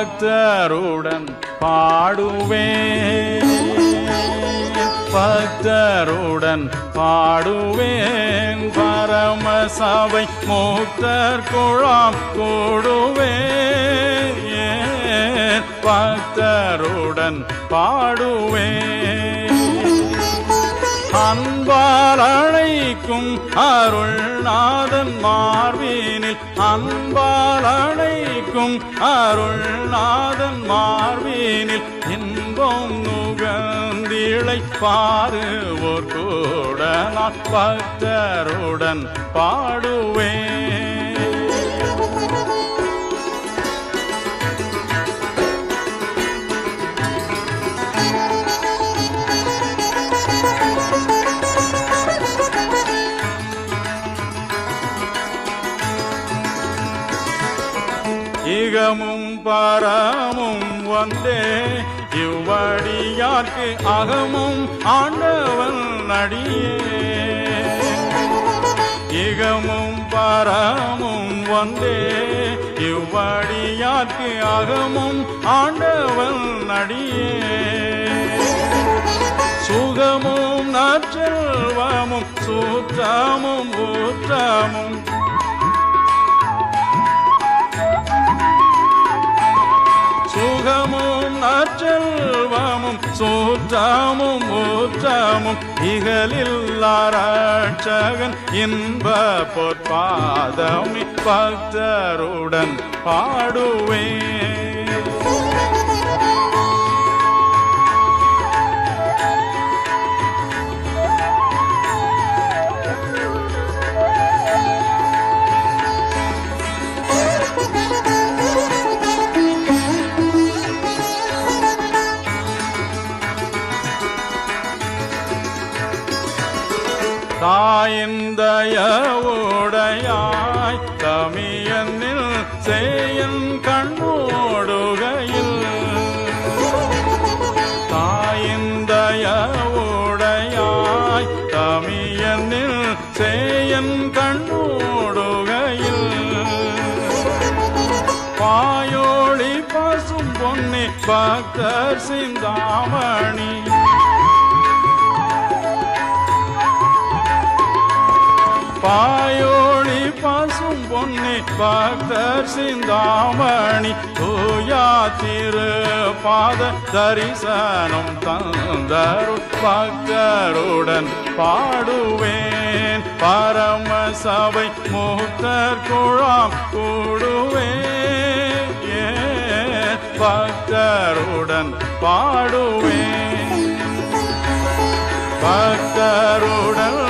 பக்தருடன் பாடுவேன் பக்தருடன் பாடுவேன். பரமசபை மூத்தர் குழாம் கூடுவேன் பக்தருடன் பாடுவேன் அன்பால் அழைக்கும் அருள்நாதன் மார்பினில் அன்பால் அழைக்கும் அருள்நாதன் மார்வீனில் இன்பம் நுகர்ந்திழை பாருவோர் கூட நான் பக்தருடன் பாடுவேன். இகமும் பரமும் வந்தே. இவ்வடியார்க்கு அகமும் ஆண்டவன் அடியே இகமும் பரமும் வந்தே. இவ்வடியார்க்கு அகமும் ஆண்டவன் அடியே சுகமும் நற்றெல்வமும் சூற்றமும் ஊற்றமும் சுகமும் சூற்றாமும் ஊற்றாமும் இகலில்லாராட்சகன் இன்ப பொற்பாதமி பக்தருடன் பாடுவேன். தாயந்தயவுடையாய் தமியனில் சேயன் கண்ணோடுகையில். தாயந்தயவுடையாய் தமியனில் சேயன் கண்ணோடுகையில். பாயோளி பசும் பொன்னி பக்தர் சிந்தாமணி. பாயோளி பசும் பொன்னி பக்தர் சிந்தாமணி தூயா திரு பாத தரிசனம் தந்தரு பக்தருடன் பாடுவேன். பரம சபை மூத்தர் குழாம் கூடுவேன். ஏன் பக்தருடன் பாடுவேன். பக்தருடன்